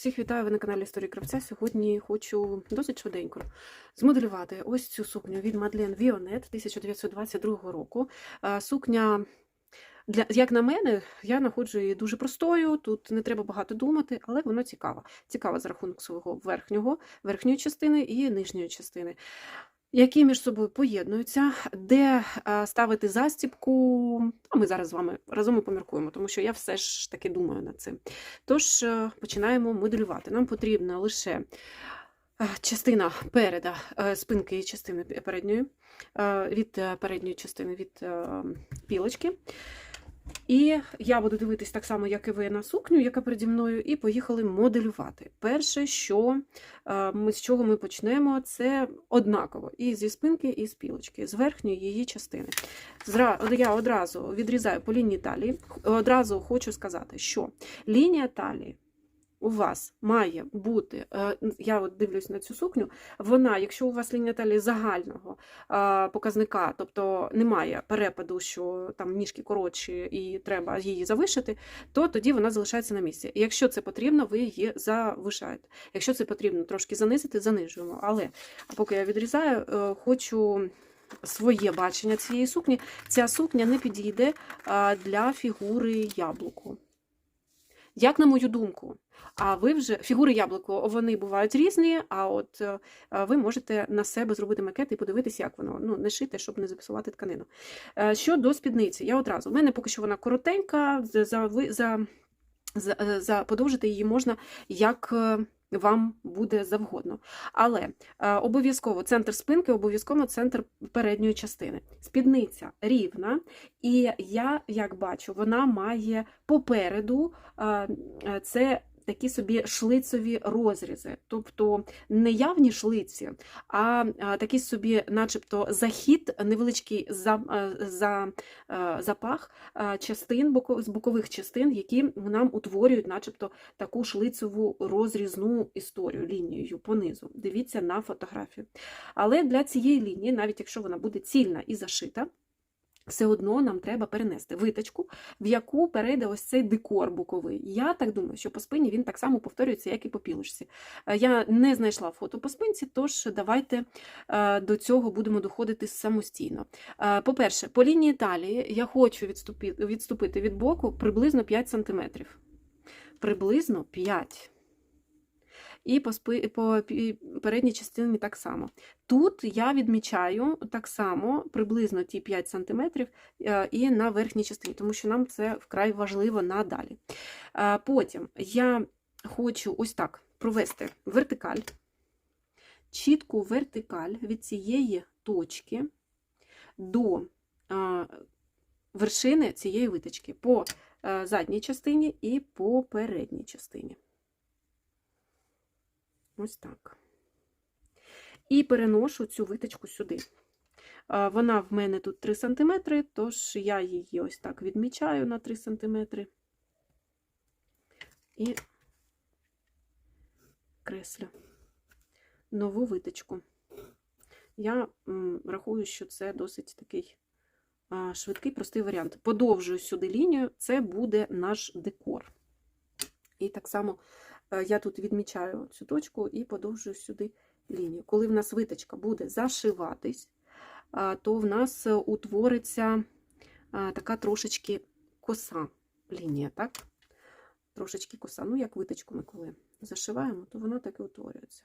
Всіх вітаю ви на каналі Історії Кравця. Сьогодні хочу досить швиденько змоделювати ось цю сукню від Мадлен Віонет 1922 року. Е, Сукня, як на мене, я знаходжу її дуже простою, тут не треба багато думати, але воно цікаво. Цікаво за рахунок свого верхнього, верхньої частини і нижньої частини. Які між собою поєднуються, де е, ставити застібку, а ми зараз з вами разом і поміркуємо, тому що я все ж таки думаю над цим. Тож е, починаємо моделювати. Нам потрібна лише е, частина переда, спинки і частини передньої, від передньої частини від пілочки. І я буду дивитись так само, як і ви на сукню, яка переді мною, і поїхали моделювати. Перше, що е, ми з чого ми почнемо, це однаково і зі спинки, і з пілочки, з верхньої її частини. Я одразу відрізаю по лінії талії. Одразу хочу сказати, що лінія талії у вас має бути, е, я от дивлюсь на цю сукню, вона, якщо у вас лінія талії загального показника, тобто немає перепаду, що там ніжки коротші і треба її завишити, то тоді вона залишається на місці. Якщо це потрібно, ви її завишаєте. Якщо це потрібно трошки занизити, занижуємо. Але поки я відрізаю, е, хочу. Своє бачення цієї сукні. Ця сукня не підійде для фігури яблуку. Як на мою думку, а ви вже фігури яблуко вони бувають різні. А от е, ви можете на себе зробити макет і подивитися, як воно ну не шити, щоб не запсувати тканину. Е, Щодо спідниці, я одразу у мене поки що вона коротенька, за, за, за, за, за подовжити її можна як. е, Вам буде завгодно. Але е, обов'язково центр спинки, обов'язково центр передньої частини. Спідниця рівна, і я, як бачу, вона має попереду е, е, це такі собі шлицові розрізи, тобто не явні шлиці, а такий собі, начебто, захід, невеличкий за, е, за, е, запах е, частин, з бокових частин, які нам утворюють, начебто, таку шлицеву розрізну історію, лінією понизу. Дивіться на фотографію. Але для цієї лінії, навіть якщо вона буде цільна і зашита, все одно нам треба перенести виточку, в яку перейде ось цей декор боковий. Я так думаю, що по спині він так само повторюється, як і по пілочці. Е, Я не знайшла фото по спинці, тож давайте е, до цього будемо доходити самостійно. Е, По-перше, по лінії талії я хочу відступити, від боку приблизно 5 см. Приблизно 5 і по, спи, по передній частині так само. Тут я відмічаю так само приблизно ті 5 см е, і на верхній частині, тому що нам це вкрай важливо надалі. Е, Потім я хочу ось так провести вертикаль, чітку вертикаль від цієї точки до е, вершини цієї виточки по задній частині і по передній частині. Ось так. І переношу цю виточку сюди. Вона в мене тут 3 см, тож я її ось так відмічаю на 3 см. І креслю нову виточку. Я рахую, що це досить такий швидкий, простий варіант. Подовжую сюди лінію, це буде наш декор. І так само я тут відмічаю цю точку і подовжую сюди лінію. Коли в нас виточка буде зашиватись, то в нас е, утвориться така трошечки коса лінія, так? Трошечки коса. Ну, як виточку ми коли зашиваємо, то вона так і утворюється.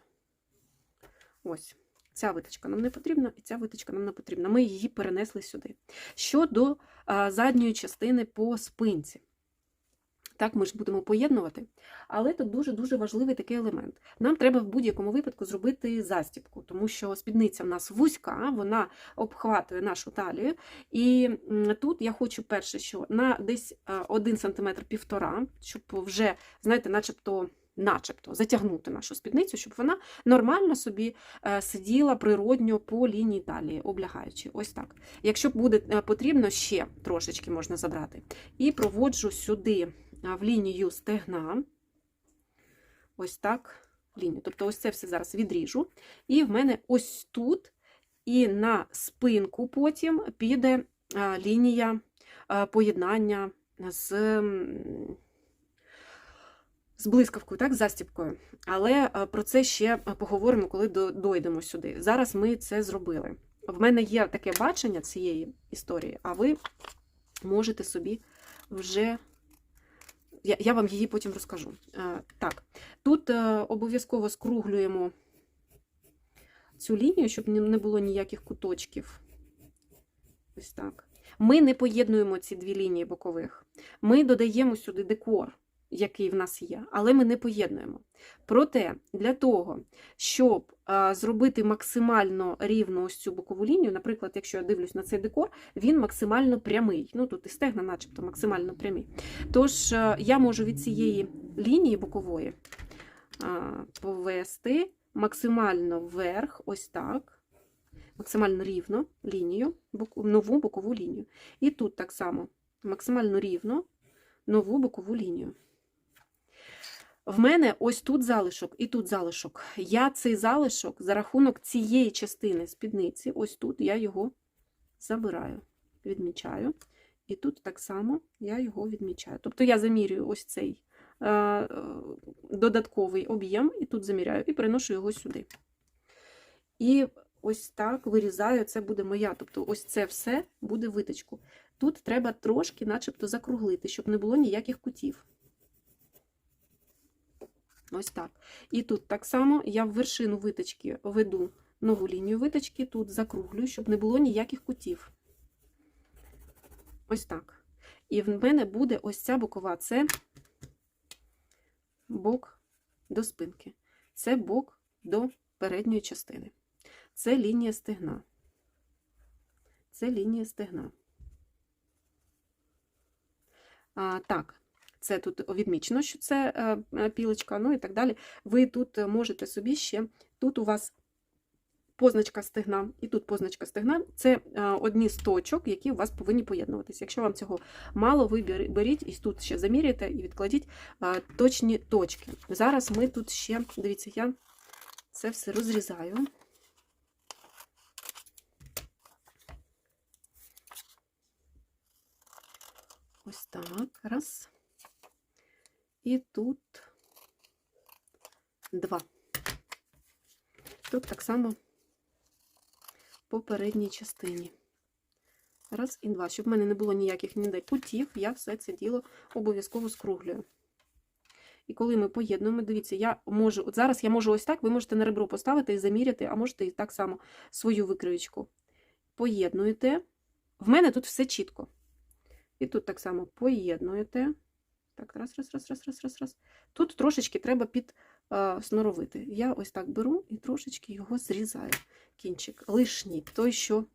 Ось. Ця виточка нам не потрібна, і ця виточка нам не потрібна. Ми її перенесли сюди. Щодо задньої частини по спинці. Так, ми ж будемо поєднувати. Але тут дуже-дуже важливий такий елемент. Нам треба в будь-якому випадку зробити застібку, тому що спідниця в нас вузька, вона обхватує нашу талію. І тут я хочу перше, що на десь 1 см півтора, щоб вже, знаєте, начебто. Начебто затягнути нашу спідницю, щоб вона нормально собі е, сиділа природньо по лінії талії, облягаючи. Ось так. Якщо буде е, потрібно, ще трошечки можна забрати. І проводжу сюди в лінію стегна. Ось так лінію. Тобто, ось це все зараз відріжу. І в мене ось тут, і на спинку потім піде лінія поєднання з з блискавкою, так, з застіпкою. Але про це ще поговоримо, коли дойдемо сюди. Зараз ми це зробили. В мене є таке бачення цієї історії, а ви можете собі вже. Я, я вам її потім розкажу. Е, так, тут е, обов'язково скруглюємо цю лінію, щоб не було ніяких куточків. Ось так. Ми не поєднуємо ці дві лінії бокових. Ми додаємо сюди декор, який в нас є, але ми не поєднуємо. Проте, для того, щоб а, зробити максимально рівну ось цю бокову лінію, наприклад, якщо я дивлюсь на цей декор, він максимально прямий. Ну, тут і стегна, начебто, максимально прямі. Тож е, я можу від цієї лінії бокової а, повести максимально вверх, ось так, максимально рівно лінію, нову бокову лінію. І тут так само максимально рівно нову бокову лінію. В мене ось тут залишок і тут залишок. Я цей залишок за рахунок цієї частини спідниці, ось тут я його забираю, відмічаю. І тут так само я його відмічаю. Тобто я замірюю ось цей е, додатковий об'єм, і тут заміряю, і переношу його сюди. І ось так вирізаю, це буде моя. Тобто, ось це все буде виточку. Тут треба трошки, начебто, закруглити, щоб не було ніяких кутів. Ось так. І тут так само я в вершину виточки веду нову лінію виточки, тут закруглюю, щоб не було ніяких кутів. Ось так. І в мене буде ось ця бокова, це бок до спинки. Це бок до передньої частини. Це лінія стегна. Це лінія стегна. А, так, це тут відмічено, що це е, е, пілочка, ну і так далі. Ви тут можете собі ще, тут у вас позначка стегна, і тут позначка стегна це е, одні з точок, які у вас повинні поєднуватися. Якщо вам цього мало, ви беріть і тут ще заміряйте і відкладіть е, точні точки. Зараз ми тут ще, дивіться, я це все розрізаю. Ось так, раз. І тут два. Тут так само по передній частині. Раз і два. Щоб в мене не було ніяких ніде кутів, я все це діло обов'язково скруглюю. І коли ми поєднуємо, дивіться, я можу, от зараз я можу ось так, ви можете на ребро поставити і заміряти, а можете і так само свою викривочку. Поєднуєте. В мене тут все чітко. І тут так само поєднуєте. Так, раз, раз, раз, раз, раз, раз, раз. Тут трошечки треба підсноровити. Я ось так беру і трошечки його зрізаю. Кінчик лишній, той, що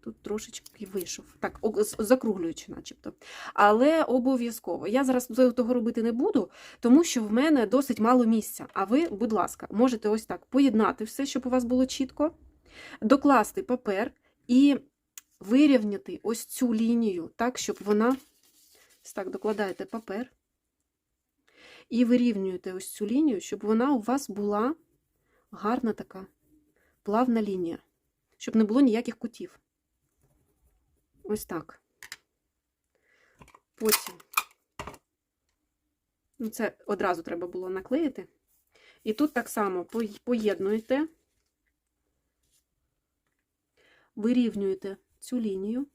тут трошечки вийшов. Так, закруглюючи, начебто. Але обов'язково. Я зараз того робити не буду, тому що в мене досить мало місця. А ви, будь ласка, можете ось так поєднати все, щоб у вас було чітко, докласти папер і вирівняти ось цю лінію так, щоб вона. Ось так, докладаєте папер і вирівнюєте ось цю лінію, щоб вона у вас була гарна така плавна лінія, щоб не було ніяких кутів. Ось так. Потім, ну це одразу треба було наклеїти. І тут так само поєднуєте, вирівнюєте цю лінію,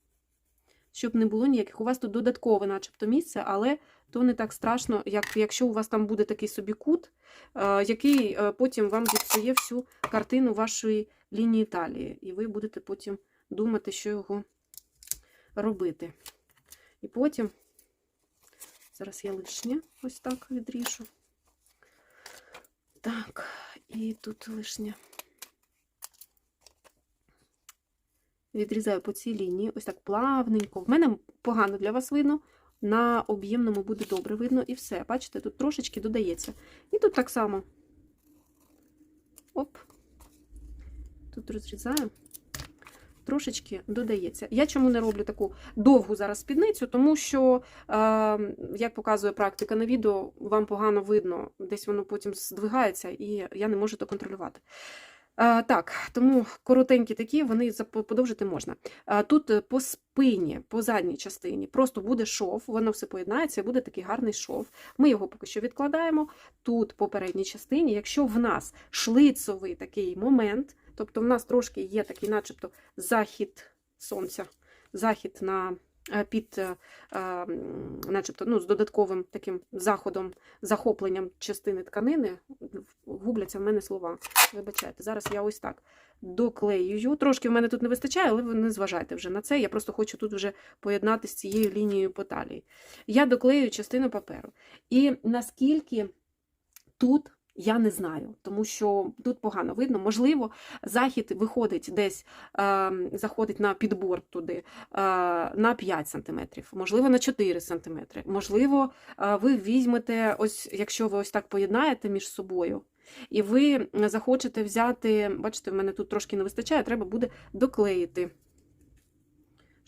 щоб не було ніяких. У вас тут додаткове, начебто, місце, але то не так страшно, як якщо у вас там буде такий собі кут, е, який е, потім вам зіпсує всю картину вашої лінії талії. І ви будете потім думати, що його робити. І потім, зараз я лишнє ось так відріжу. Так, і тут лишнє. Відрізаю по цій лінії, ось так плавненько. В мене погано для вас видно, на об'ємному буде добре видно і все. Бачите, тут трошечки додається. І тут так само. Оп. Тут розрізаю. Трошечки додається. Я чому не роблю таку довгу зараз спідницю, тому що, е, як показує практика на відео, вам погано видно, десь воно потім здвигається, і я не можу то контролювати. Так, тому коротенькі такі, вони подовжити можна. Тут е, по спині, по задній частині, просто буде шов, воно все поєднається, і буде такий гарний шов. Ми його поки що відкладаємо. Тут по передній частині, якщо в нас шлицовий такий момент, тобто в нас трошки є такий, начебто, захід сонця, захід на під, е, е, м, начебто, ну, з додатковим таким заходом, захопленням частини тканини, губляться в мене слова. Вибачайте, зараз я ось так доклеюю. Трошки в мене тут не вистачає, але ви не зважайте вже на це. Я просто хочу тут вже поєднати з цією лінією по талії. Я доклею частину паперу. І наскільки тут. Я не знаю, тому що тут погано видно. Можливо, захід виходить десь, е, заходить на підбор туди е, на 5 см, можливо, на 4 см. Можливо, е, ви візьмете, ось, якщо ви ось так поєднаєте між собою, і ви захочете взяти, бачите, в мене тут трошки не вистачає, треба буде доклеїти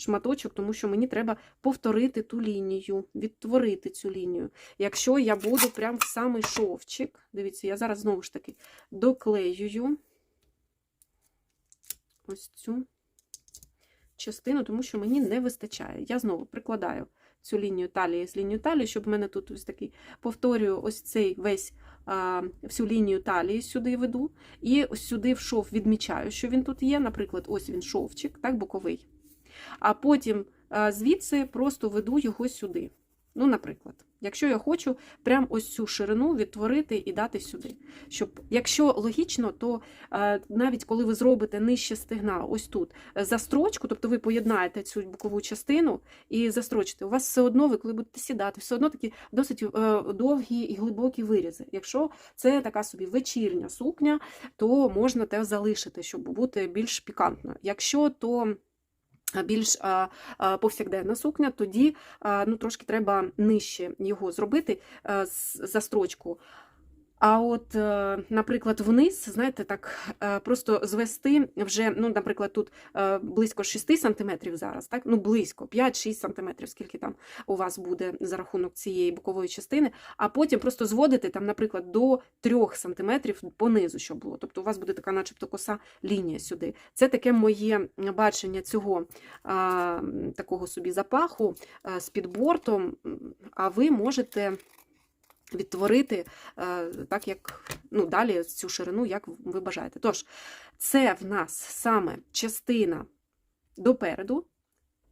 шматочок, тому що мені треба повторити ту лінію, відтворити цю лінію. Якщо я буду прям в самий шовчик, дивіться, я зараз знову ж таки доклеюю ось цю частину, тому що мені не вистачає. Я знову прикладаю цю лінію талії з лінією талії, щоб в мене тут ось такий повторюю ось цей весь а, всю лінію талії сюди веду, і ось сюди в шов відмічаю, що він тут є. Наприклад, ось він шовчик, так, боковий. А потім звідси просто веду його сюди. Ну, наприклад, якщо я хочу прям ось цю ширину відтворити і дати сюди. Щоб, якщо логічно, то е, навіть коли ви зробите нижче стегна, ось тут е, застрочку, тобто ви поєднаєте цю бокову частину і застрочите, у вас все одно, ви коли будете сідати, все одно такі досить е, довгі і глибокі вирізи. Якщо це така собі вечірня сукня, то можна те залишити, щоб бути більш пікантною. Якщо то більш повсякденна сукня, тоді ну, трошки треба нижче його зробити за з- застрочку. А от, е, наприклад, вниз, знаєте, так е, просто звести вже, ну, наприклад, тут е, близько 6 см зараз, так? Ну, близько 5-6 см, скільки там у вас буде за рахунок цієї бокової частини, а потім просто зводити там, наприклад, до 3 см понизу, щоб було. Тобто у вас буде така, начебто, коса лінія сюди. Це таке моє бачення цього такого собі запаху з підбортом, а ви можете відтворити е, так, як ну, далі цю ширину, як ви бажаєте. Тож, це в нас саме частина допереду,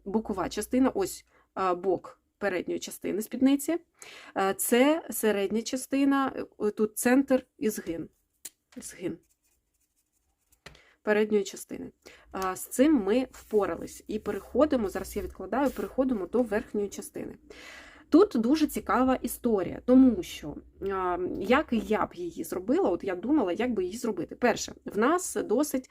бокова частина, ось е, бок передньої частини спідниці. Е, Це середня частина, тут центр і згин. Згин передньої частини. З цим ми впорались і переходимо, зараз я відкладаю, переходимо до верхньої частини. Тут дуже цікава історія, тому що як я б її зробила, от я думала, як би її зробити. Перше, в нас досить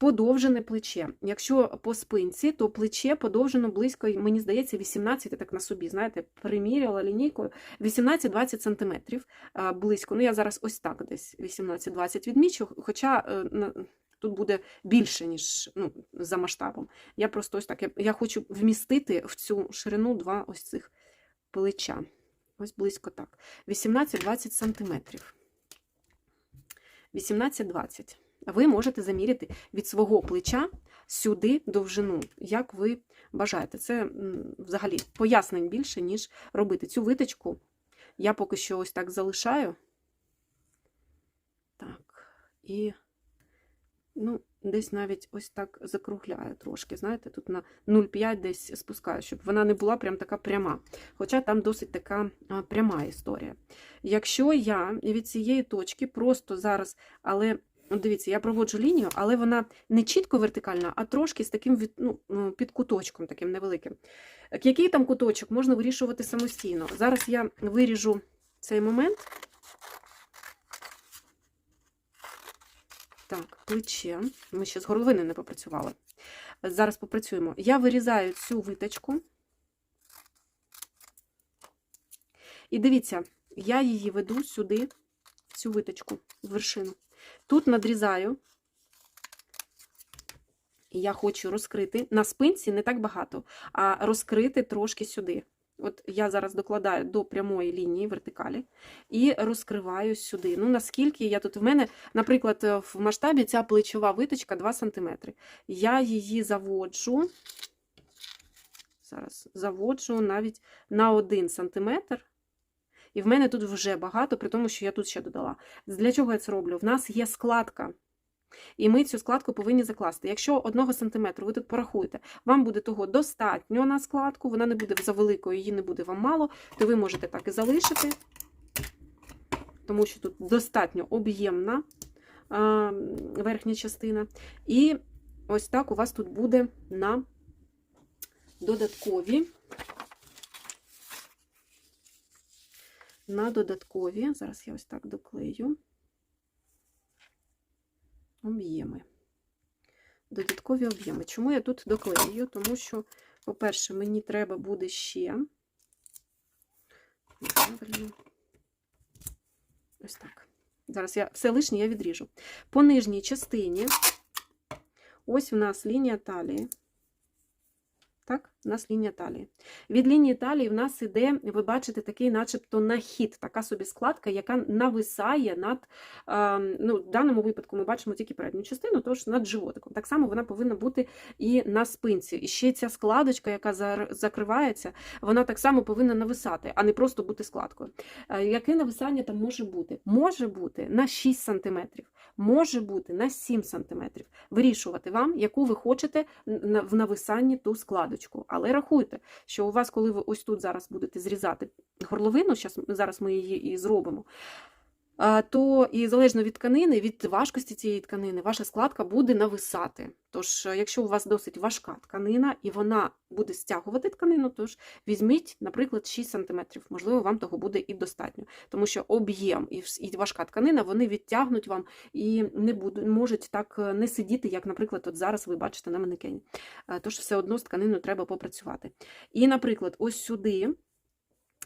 подовжене плече. Якщо по спинці, то плече подовжено близько, мені здається, 18, так на собі, знаєте, приміряла лінійкою 18-20 см близько. Ну, я зараз ось так десь 18-20 відмічу, хоча е, тут буде більше, ніж ну, за масштабом. Я просто ось так, я, я хочу вмістити в цю ширину два ось цих плеча. Ось близько так. 18-20 сантиметрів. 18-20. Ви можете заміряти від свого плеча сюди довжину, як ви бажаєте. Це взагалі пояснень більше, ніж робити. Цю виточку я поки що ось так залишаю. Так, і ну, десь навіть ось так закругляю трошки. Знаєте, тут на 0,5 десь спускаю, щоб вона не була прям така пряма. Хоча там досить така пряма історія. Якщо я від цієї точки просто зараз, але дивіться, я проводжу лінію, але вона не чітко вертикальна, а трошки з таким від, ну, ну, під куточком таким невеликим. Який там куточок можна вирішувати самостійно. Зараз я виріжу цей момент. Так, плече. Ми ще з горловини не попрацювали. Зараз попрацюємо. Я вирізаю цю виточку. І дивіться, я її веду сюди, в цю виточку, в вершину. Тут надрізаю. Я хочу розкрити на спинці не так багато, а розкрити трошки сюди. От я зараз докладаю до прямої лінії вертикалі і розкриваю сюди. Ну, наскільки я тут в мене, наприклад, е, в масштабі ця плечова виточка 2 см. Я її заводжу, зараз заводжу навіть на 1 см. І в мене тут вже багато, при тому, що я тут ще додала. Для чого я це роблю? В нас є складка. І ми цю складку повинні закласти. Якщо 1 см ви тут порахуєте, вам буде того достатньо на складку, вона не буде за великою, її не буде вам мало, то ви можете так і залишити, тому що тут достатньо об'ємна верхня частина. І ось так у вас тут буде на додаткові. На додаткові, зараз я ось так доклею об'єми. Додаткові об'єми. Чому я тут доклею? Тому що, по-перше, мені треба буде ще. Ось так. Зараз я все лишнє я відріжу. По нижній частині, ось у нас лінія талії. Так, у нас лінія талії. Від лінії талії в нас іде, ви бачите, такий, начебто, нахід, така собі складка, яка нависає над, е, ну, в даному випадку ми бачимо тільки передню частину, тож над животиком. Так само вона повинна бути і на спинці. І ще ця складочка, яка закривається, вона так само повинна нависати, а не просто бути складкою. Е, Яке нависання там може бути? Може бути на 6 см, може бути на 7 см. Вирішувати вам, яку ви хочете в нависанні ту складочку. Але рахуйте, що у вас, коли ви ось тут зараз будете зрізати горловину, зараз ми її і зробимо, то і залежно від тканини, від важкості цієї тканини, ваша складка буде нависати. Тож, е, якщо у вас досить важка тканина і вона буде стягувати тканину, тож візьміть, наприклад, 6 см. Можливо, вам того буде і достатньо, тому що об'єм і важка тканина вони відтягнуть вам і не будуть, можуть так е, не сидіти, як, наприклад, от зараз ви бачите на манекені. Е, Тож все одно з тканиною треба попрацювати. І, наприклад, ось сюди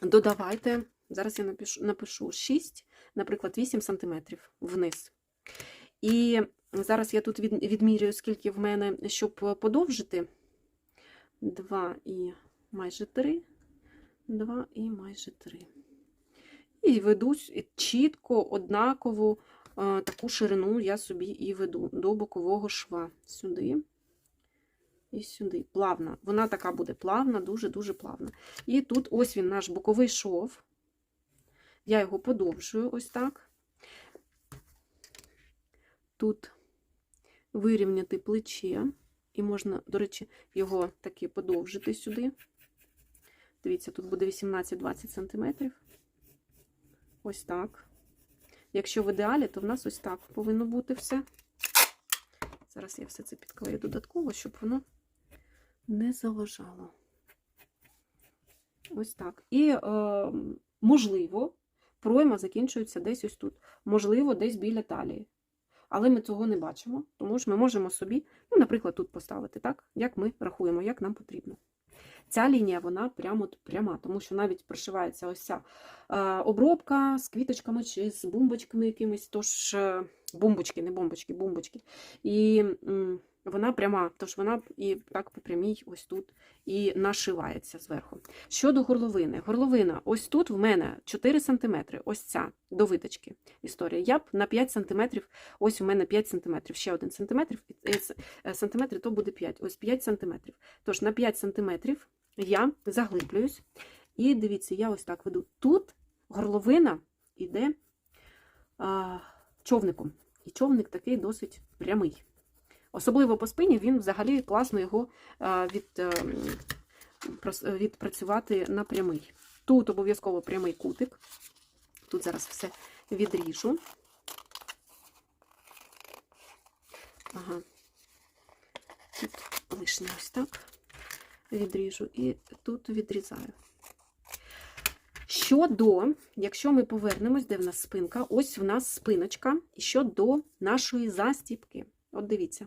додавайте, зараз я напишу, напишу 6, наприклад, 8 см вниз. І зараз я тут відмірюю, скільки в мене, щоб подовжити. 2 і майже 3. 2 і майже 3. І веду чітко, однакову е, таку ширину я собі і веду до бокового шва. Сюди і сюди. Плавна. Вона така буде плавна, дуже-дуже плавна. І тут ось він, наш боковий шов. Я його подовжую ось так. Тут вирівняти плече. І можна, до речі, його таки подовжити сюди. Дивіться, тут буде 18-20 см. Ось так. Якщо в ідеалі, то в нас ось так повинно бути все. Зараз я все це підклею додатково, щоб воно не заважало. Ось так. І, е, можливо, пройма закінчується десь ось тут. Можливо, десь біля талії. Але ми цього не бачимо, тому що ми можемо собі, ну, наприклад, тут поставити так, як ми рахуємо, як нам потрібно. Ця лінія, вона прямо пряма, тому що навіть пришивається ось ця е, обробка з квіточками чи з бомбочками якимись, тож е, бомбочки, не бомбочки, бомбочки. І вона пряма, тож вона і так по прямій ось тут і нашивається зверху. Щодо горловини. Горловина, ось тут в мене 4 см, ось ця до виточки історія. Я б на 5 см, ось у мене 5 см, ще 1 см, і, е, то буде 5, ось 5 см. Тож на 5 см я заглиблююсь. І дивіться, я ось так веду. Тут горловина йде а, човником. І човник такий досить прямий. Особливо по спині він взагалі класно його від, е, прос- відпрацювати на прямий. Тут обов'язково прямий кутик. Тут зараз все відріжу. Ага. Тут лишнє ось так відріжу і тут відрізаю. Щодо, якщо ми повернемось, де в нас спинка, ось в нас спиночка, і щодо нашої застіпки. От дивіться,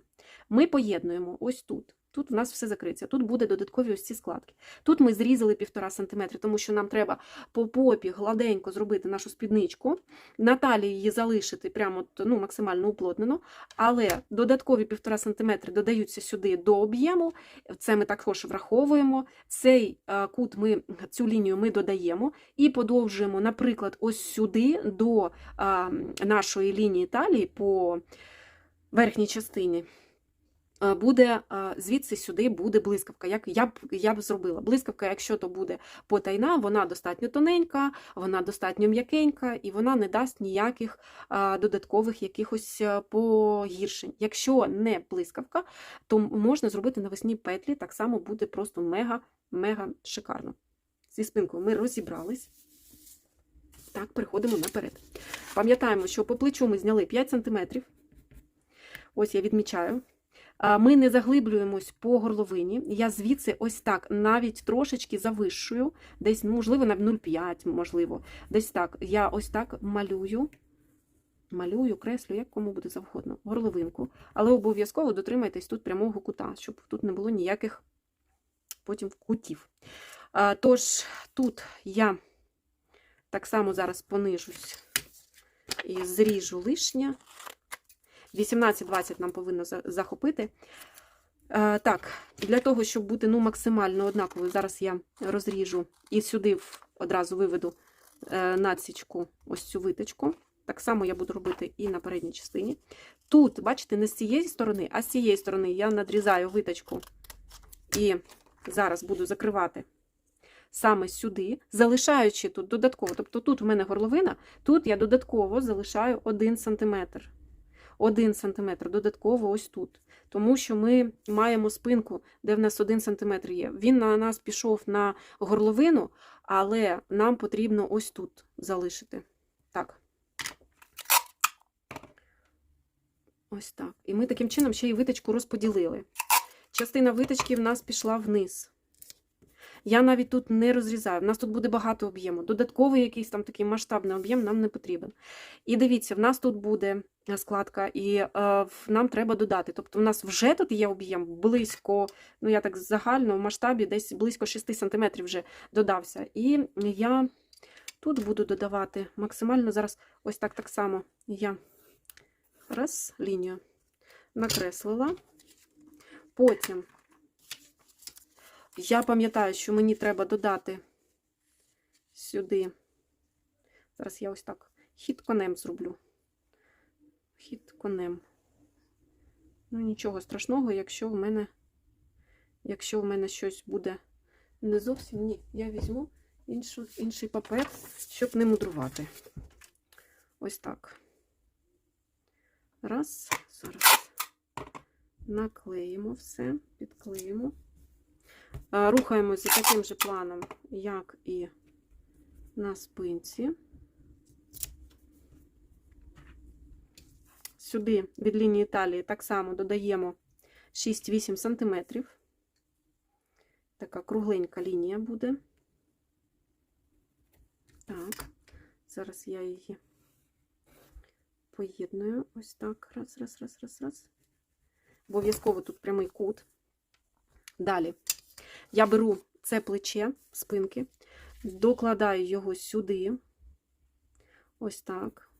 ми поєднуємо ось тут. тут у нас все закриється. Тут буде додаткові ось ці складки. Тут ми зрізали 1,5 см, тому що нам треба по попі гладенько зробити нашу спідничку. На талії її залишити прямо ну, максимально уплотнено, але додаткові 1,5 см додаються сюди до об'єму. Це ми також враховуємо. Цей е, кут ми, цю лінію ми додаємо і подовжуємо, наприклад, ось сюди до нашої лінії талії по верхній частині. Е, Буде е, звідси сюди буде блискавка. Як я б я б зробила блискавка, якщо то буде потайна, вона достатньо тоненька, вона достатньо м'якенька, і вона не дасть ніяких додаткових якихось е, погіршень. Якщо не блискавка, то можна зробити навесні петлі, так само буде просто мега-мега шикарно. Зі спинкою ми розібрались. Так, переходимо наперед. Пам'ятаємо, що по плечу ми зняли 5 см. Ось я відмічаю. Ми не заглиблюємось по горловині. Я звідси ось так навіть трошечки завищую, десь, ну, можливо, на 0,5, можливо. Десь так. Я ось так малюю, малюю, креслю, як кому буде завгодно, горловинку. Але обов'язково дотримайтесь тут прямого кута, щоб тут не було ніяких потім кутів. Тож, тут я так само зараз понижусь і зріжу лишнє. 18-20 нам повинно захопити. Е, так, для того, щоб бути ну, максимально однаковою, зараз я розріжу і сюди одразу виведу е, надсічку, ось цю виточку. Так само я буду робити і на передній частині. Тут, бачите, не з цієї сторони, а з цієї сторони я надрізаю виточку і зараз буду закривати саме сюди, залишаючи тут додатково. Тобто тут в мене горловина, тут я додатково залишаю 1 см. 1 см додатково ось тут. Тому що ми маємо спинку, де в нас 1 см є. Він на нас пішов на горловину, але нам потрібно ось тут залишити. Так. Ось так. І ми таким чином ще й виточку розподілили. Частина виточки в нас пішла вниз. Я навіть тут не розрізаю. У нас тут буде багато об'єму. Додатковий якийсь там такий масштабний об'єм нам не потрібен. І дивіться, в нас тут буде складка, і е, нам треба додати. Тобто, у нас вже тут є об'єм близько, ну я так загально в масштабі, десь близько 6 см вже додався. І я тут буду додавати максимально зараз ось так так само я раз лінію накреслила. Потім я пам'ятаю, що мені треба додати сюди. Зараз я ось так хід конем зроблю. Хід конем. Ну, нічого страшного, якщо в мене, якщо в мене щось буде не зовсім ні. Я візьму іншу, інший папер, щоб не мудрувати. Ось так. Раз, зараз наклеїмо все, підклеїмо. За таким же планом, як і на спинці. Сюди від лінії талії так само додаємо 6-8 см. Така кругленька лінія буде. Так, зараз я її поєдную. Ось так. Раз, раз, раз, раз, раз. Обов'язково тут прямий кут. Далі я беру це плече спинки, докладаю його сюди, ось так.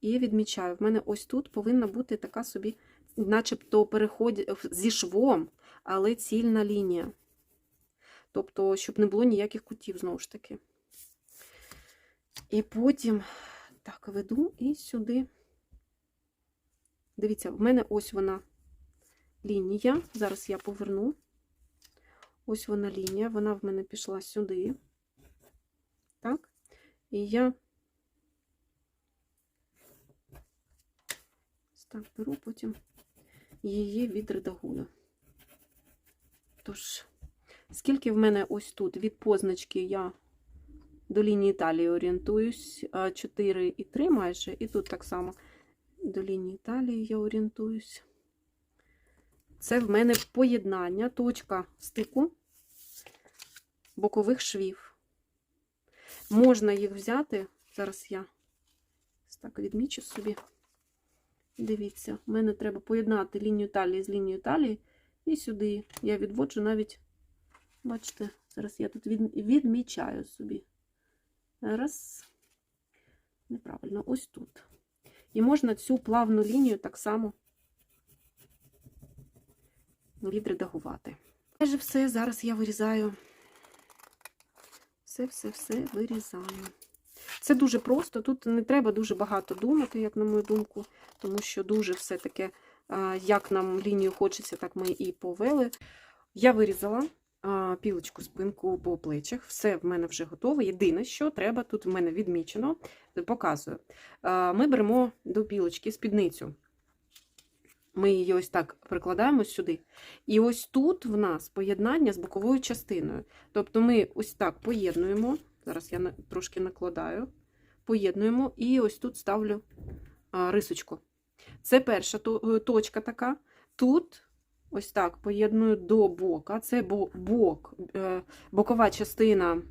І відмічаю, в мене ось тут повинна бути така собі, начебто переход зі швом, але цільна лінія. Тобто, щоб не було ніяких кутів, знову ж таки. І потім так веду і сюди. Дивіться, в мене ось вона лінія. Зараз я поверну. Ось вона лінія, вона в мене пішла сюди. Так, і я так беру, потім її відредагую. Тож, скільки в мене ось тут від позначки я до лінії талії орієнтуюсь, 4 і 3 майже, і тут так само до лінії талії я орієнтуюсь. Це в мене поєднання, точка стику бокових швів. Можна їх взяти, зараз я так відмічу собі. Дивіться, в мене треба поєднати лінію талії з лінією талії І сюди я відводжу навіть, бачите, зараз я тут відмічаю собі. Раз. Неправильно, ось тут. І можна цю плавну лінію так само відредагувати. Майже все, зараз я вирізаю. Все-все-все вирізаю. Це дуже просто. Тут не треба дуже багато думати, як на мою думку, тому що дуже все таке, як нам лінію хочеться, так ми і повели. Я вирізала пілочку спинку по плечах. Все в мене вже готове. Єдине, що треба, тут в мене відмічено, показую. Ми беремо до пілочки спідницю. Ми її ось так прикладаємо сюди. І ось тут в нас поєднання з боковою частиною. Тобто ми ось так поєднуємо. Зараз я трошки накладаю, поєднуємо, і ось тут ставлю рисочку. Це перша е, точка така. Тут ось так поєдную до бока. Це бок, е, бокова частина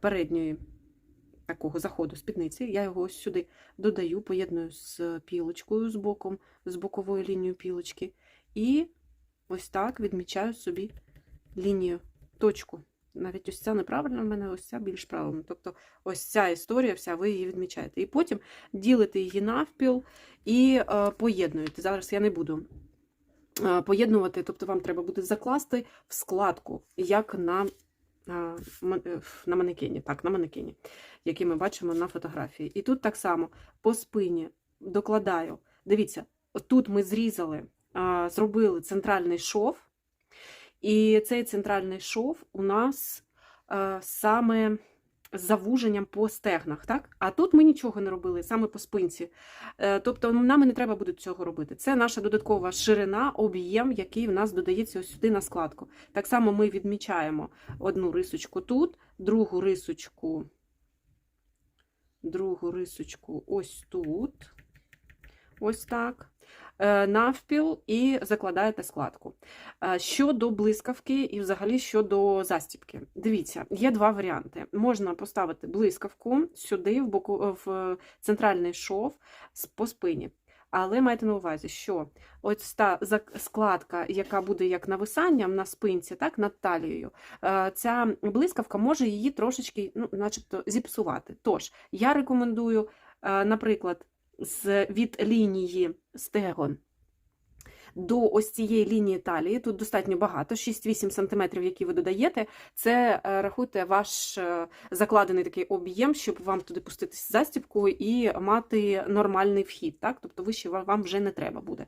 передньої такого заходу спідниці. Я його ось сюди додаю, поєдную з пілочкою з боком, з боковою лінією пілочки. І ось так відмічаю собі лінію, точку. Навіть ось ця неправильна в мене, ось ця більш правильна. Тобто ось ця історія, вся, ви її відмічаєте. І потім ділите її навпіл і е, поєднуєте. Зараз я не буду е, поєднувати, тобто вам треба буде закласти в складку, як на, на манекені, так, на манекені, який ми бачимо на фотографії. І тут так само по спині докладаю. Дивіться, тут ми зрізали, е, зробили центральний шов. І цей центральний шов у нас е, саме з завуженням по стегнах, так? А тут ми нічого не робили, саме по спинці. Е, тобто нам не треба буде цього робити. Це наша додаткова ширина, об'єм, який в нас додається ось сюди на складку. Так само ми відмічаємо одну рисочку тут, другу рисочку, другу рисочку ось тут. Ось так. Е, Навпіл і закладаєте складку. Е, Щодо блискавки і взагалі щодо застібки. Дивіться, є два варіанти. Можна поставити блискавку сюди, в, боку, в центральний шов по спині. Але майте на увазі, що ось та складка, яка буде як нависанням на спинці, так, над талією, е, ця блискавка може її трошечки, ну, начебто, зіпсувати. Тож, я рекомендую, е, наприклад, з, від лінії стегон до ось цієї лінії талії, тут достатньо багато, 6-8 см, які ви додаєте, це е, рахуйте ваш е, закладений такий об'єм, щоб вам туди пустити застібку і мати нормальний вхід. Так? Тобто вище вам вже не треба буде.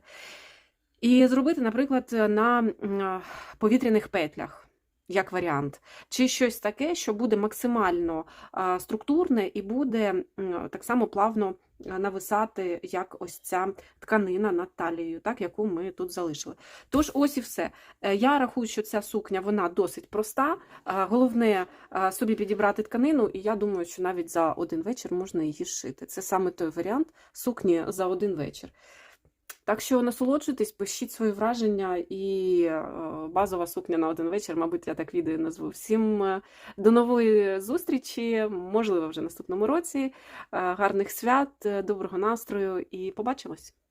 І зробити, наприклад, на е, повітряних петлях. Як варіант, чи щось таке, що буде максимально структурне і буде так само плавно нависати, як ось ця тканина над талією, так, яку ми тут залишили. Тож, ось і все. Е, Я рахую, що ця сукня вона досить проста. Головне собі підібрати тканину, і я думаю, що навіть за один вечір можна її зшити. Це саме той варіант сукні за один вечір. Так що насолоджуйтесь, пишіть свої враження і е, базова сукня на один вечір, мабуть, я так відео назву. Всім е, до нової зустрічі, можливо, вже наступному році. Е, Гарних свят, доброго настрою і побачимось!